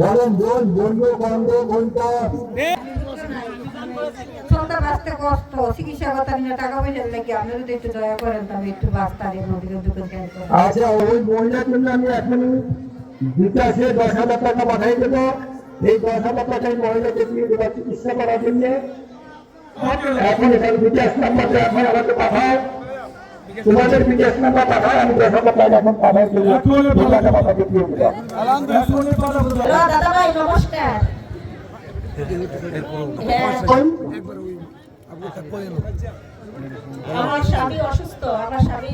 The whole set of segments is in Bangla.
বলেন বোন বন্ধু বন্ধ বাঁচতে কষ্ট নিয়ে টাকা পয়সা লেগে আপনি যদি একটু দয়া করেন তবে একটু করেন আচ্ছা ওই মহিলার জন্য আমি এখন বিকাশে দশ হাজার টাকা পাঠাই দেবো। এই দশ হাজার টাকায় মহিলাকে দিয়ে দেবো চিকিৎসা করার জন্য। এখন এখানে বিকাশ নাম্বার এখন আমাকে পাঠাও। তোমাদের বিকাশ নাম্বার পাঠাও আমি দশ হাজার টাকা এখন পাঠাই দু টাকা পাঠাতে দিয়ে দেবো দাদা ভাই নমস্কার। হ্যাঁ, আমার স্বামী অসুস্থ আমার স্বামী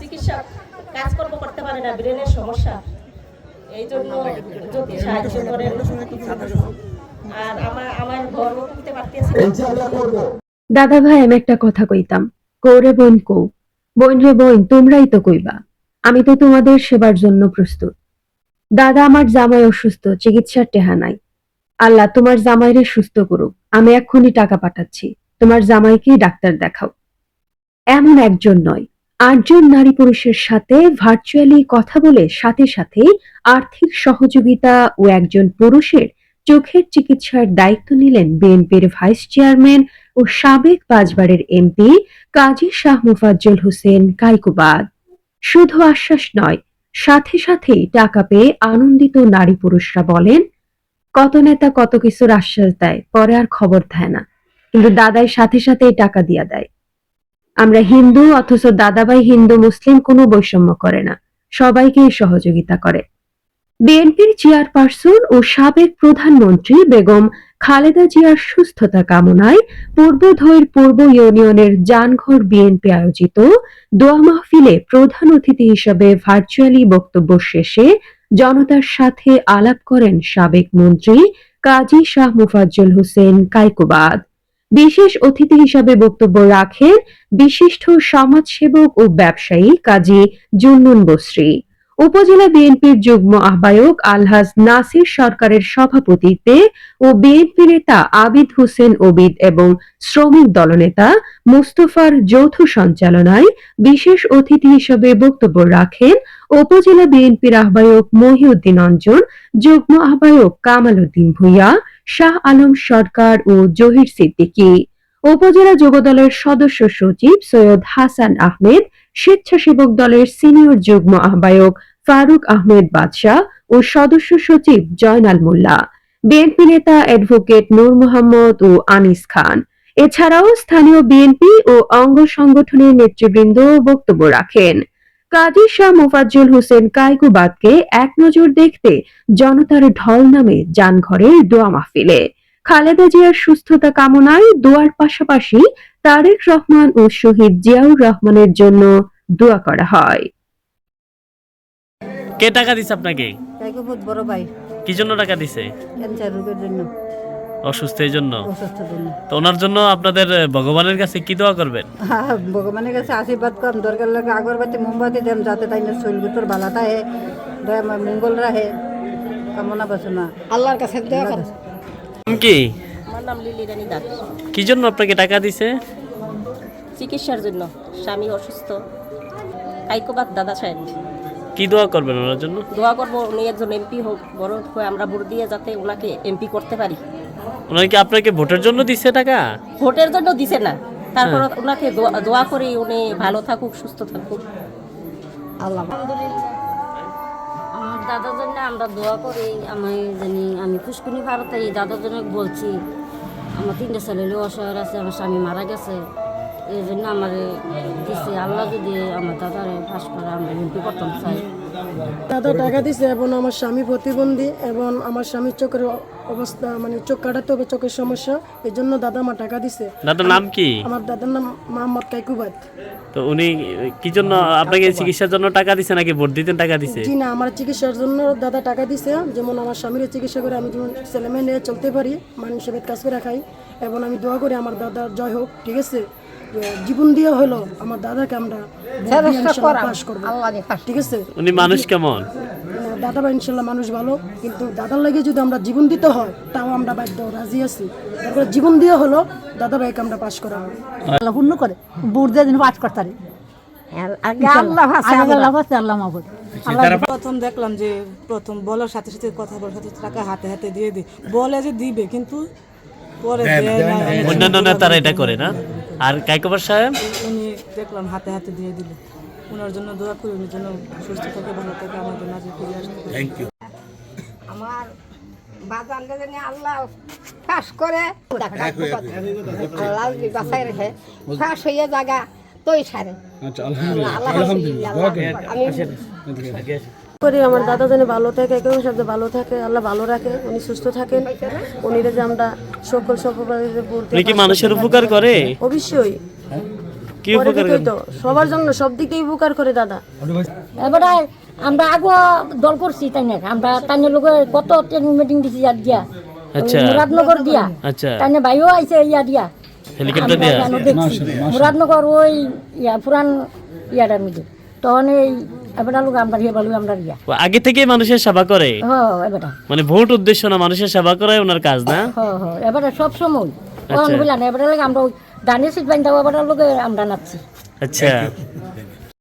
চিকিৎসা কাজকর্ম করতে পারে না ব্রেনের সমস্যা। এই জন্য যদি সাহায্য করেন। আর আমার আমার ঘরও কিনতে পারতেছি দাদা ভাই আমি একটা কথা কইতাম। কৌরে বোন কৌ বোন রে বোন, তোমরাই তো কইবা, আমি তো তোমাদের সেবার জন্য প্রস্তুত। দাদা আমার জামাই অসুস্থ, চিকিৎসার টেহা নাই। আল্লাহ তোমার জামাইরে সুস্থ করুক, আমি এক্ষুনি টাকা পাঠাচ্ছি, তোমার জামাইকেই ডাক্তার দেখাও। এমন একজন নয়, আটজন নারী পুরুষের সাথে ভার্চুয়ালি কথা বলে সাথে সাথে আর্থিক সহযোগিতা ও একজন পুরুষের চোখের চিকিৎসার দায়িত্ব নিলেন বিএনপির ভাইস চেয়ারম্যান ও সাবেক পাঁচবারের এমপি কাজী শাহ মুফাজ্জল হোসেন কাইকুবাদ। শুধু আশ্বাস নয়, সাথে সাথেই টাকা পেয়ে আনন্দিত নারী পুরুষরা বলেন, কত নেতা কত কিছুর আশ্বাস দেয়, পরে আর খবর দেয় না। কিন্তু দাদাই সাথে সাথেই টাকা দিয়া দেয়। আমরা হিন্দু অথচ দাদাভাই হিন্দু মুসলিম কোনো বৈষম্য করে না। সবাইকেই সহযোগিতা করে। বিএনপির চেয়ারপারসন ও সাবেক প্রধানমন্ত্রী বেগম খালেদা জিয়ার সুস্থতা কামনায় পূর্বধৈর পূর্ব ইউনিয়নের জানঘর বিএনপি আয়োজিত দোয়া মাহফিলে প্রধান অতিথি হিসেবে ভার্চুয়ালি বক্তব্য শেষে জনতার সাথে আলাপ করেন সাবেক মন্ত্রী কাজী শাহ মুফাজ্জল হোসেন কাইকুবাদ। বিশেষ অতিথি হিসাবে বক্তব্য রাখেন বিশিষ্ট সমাজসেবক ও ব্যবসায়ী কাজী জুন্নুন বসরি। উপজেলা বিএনপির যুগ্ম আহ্বায়ক আলহাজ নাসির সরকারের সভাপতিত্বে ও বিএনপি নেতা আবিদ হোসেন ওবিদ এবং শ্রমিক দলনেতা মুস্তফার যৌথ সঞ্চালনায় বিশেষ অতিথি হিসেবে বক্তব্য রাখেন উপজেলা বিএনপির আহ্বায়ক মহিউদ্দিন অঞ্জন, যুগ্ম আহ্বায়ক কামাল উদ্দিন ভূঁইয়া, শাহ আলম সরকার ও জহির সিদ্দিকী। উপজেলা যুবদলের সদস্য সচিব সৈয়দ হাসান আহমেদ স্বেচ্ছাসেবক দলের সিনিয়র যুগ্ম আহ্বায়ক ফারুক আহমেদ বাদশাহ ও সদস্য সচিব জয়নাল মোল্লা, বিএনপি নেতা অ্যাডভোকেট নূর মোহাম্মদ ও আনিস খান। এছাড়াও স্থানীয় বিএনপি ও অঙ্গ সংগঠনের নেতৃবৃন্দ বক্তব্য রাখেন। কাজী শাহ মোফাজ্জল হোসেন কাইকুবাদকে এক নজর দেখতে জনতার ঢল নামে যানঘরের দোয়া মাহফিলে। খালেদা জিয়ার সুস্থতা কামনায় দোয়ার পাশাপাশি তারেক রহমান ও শহীদ জিয়াউর রহমানের জন্য দোয়া করা হয়। কে টাকা দিছে আপনাকে? তাইকে বহুত বড় ভাই। কি জন্য টাকা দিছে? ক্যান্সার রোগের জন্য। অসুস্থ এই জন্য? অসুস্থ জন্য। তো ওনার জন্য আপনাদের ভগবানের কাছে কি দোয়া করবেন? হ্যাঁ, ভগবানের কাছে আশীর্বাদ কম। দরকার লাগে আগরবাতি মোমবাতি দেন যাতে তাই না শৈল ভিতর বালা থাকে। দয়া মঙ্গল রাহে কামনা বাসনা। আল্লাহর কাছে দয়া কি? আমার নাম লিলি রানী দাস। কি জন্য আপনাকে টাকা দিছে? চিকিৎসার জন্য। স্বামী অসুস্থ। কাইকোবাদ দাদা সাহেব। কি দোয়া করবেন ওনার জন্য? দোয়া করব উনি একজন এমপি হোক বড় হয়ে আমরা ভোট দিয়ে যাতে ওনাকে এমপি করতে পারি। ওনার কি আপনাকে ভোটের জন্য দিচ্ছে টাকা? ভোটের জন্য দিছে না। তারপর ওনাকে দোয়া- দোয়া করি উনি ভালো থাকুক সুস্থ থাকুক। আল্লাহ। আমার দাদার জন্য আমরা দোয়া করি, আমি জানি আমি পুষ্কুনি ভারতে, এই দাদার জন্য বলছি, আমার তিনটা ছেলে অসহায় আছে, আমার স্বামী মারা গেছে, এই জন্য আমার দিচ্ছে আল্লাহ যদি আমার দাদারে ফাঁস করে, আমরা এমপি করতাম চাই দাদা টাকা দিছে এবং আমার স্বামী প্রতিবন্ধী এবং আমার স্বামীর চোখের অবস্থা মানে চোখ কাটাতে হবে চোখের সমস্যা। এই জন্য দাদা আমার টাকা দিছে। দাদার নাম কি? আমার দাদার নাম মোহাম্মদ কাইকুবাদ তো উনি কি জন্য আপনাকে চিকিৎসার জন্য টাকা দিছে নাকি ভোট দিতেন টাকা দিছে? জি না আমার চিকিৎসার জন্য দাদা টাকা দিছে। যেমন আমার স্বামীর চিকিৎসা করে আমি যেমন ছেলেমেয়ে নিয়ে চলতে পারি মানুষের কাজ করে খাই এবং আমি দোয়া করি আমার দাদার জয় হোক ঠিক আছে? জীবন দিয়ে হলো আমার দাদাকে আমরা পাশ করব। ঠিক আছে? উনি মানুষ কেমন? দাদা ভাই ইনশাল্লাহ মানুষ ভালো কিন্তু দাদার লাগে যদি আমরা জীবন দিতে হয় তাও আমরা বাধ্য রাজি আছি। তারপরে জীবন দিয়ে হলো দাদা ভাইকে আমরা পাশ করা আল্লাহ পূর্ণ করে। বুট দিয়ে দিন পাঠ করতারি। আগে আল্লাহ আছে আল্লাহ আছে আল্লাহ মাহবুব প্রথম দেখলাম যে প্রথম বলার সাথে সাথে কথা বলার সাথে সাথে টাকা হাতে হাতে দিয়ে দিই। বলে যে দিবে কিন্তু পরে অন্যান্য নেতারা এটা করে না? আর কাইকোবার সাহেব? উনি দেখলাম হাতে হাতে দিয়ে দিল। ওনার জন্য দোয়া করি উনি জন্য সুস্থ থাকে ভালো থাকে আমাদের মাঝে ফিরে আসতে পারে। আমার বাজানটা জানি আল্লাহ ফাঁস করে। আল্লাহ বাঁচাই রেখে ফাঁস হইয়া জায়গা তৈ সারে আমি করি আমার দাদা যেন ভালো থাকে কেউ সাথে ভালো থাকে আল্লাহ ভালো রাখে উনি সুস্থ থাকেন। উনি যে আমরা সকল সকলভাবে বলতে কি মানুষের উপকার করে? অবশ্যই। কি উপকার করে? তো সবার জন্য সব দিক দিয়ে উপকার করে দাদা। এবারে আমরা আগো দল করছি তাই না আমরা তাই লোক কত ট্রেনিং মিটিং দিছি ইয়াত দিয়া। আচ্ছা। মুরাদনগর দিয়া। আচ্ছা। তাই ভাইও আইছে ইয়া দিয়া। হেলিকপ্টার দিয়া? মুরাদনগর ওই ইয়া পুরান ইয়াটার মধ্যে। তখন এই এবারে লোক আমরা হিয়ে বলব আমরা আগে থেকে মানুষের সেবা করে? হ এবারে। মানে ভোট উদ্দেশ্য না মানুষের সেবা করাই ওনার কাজ না? এবারে সব সময়। আচ্ছা। না এবারে লাগে আমরা দানে সিট বাইন দাও লোক আমরা নাচছি। আচ্ছা।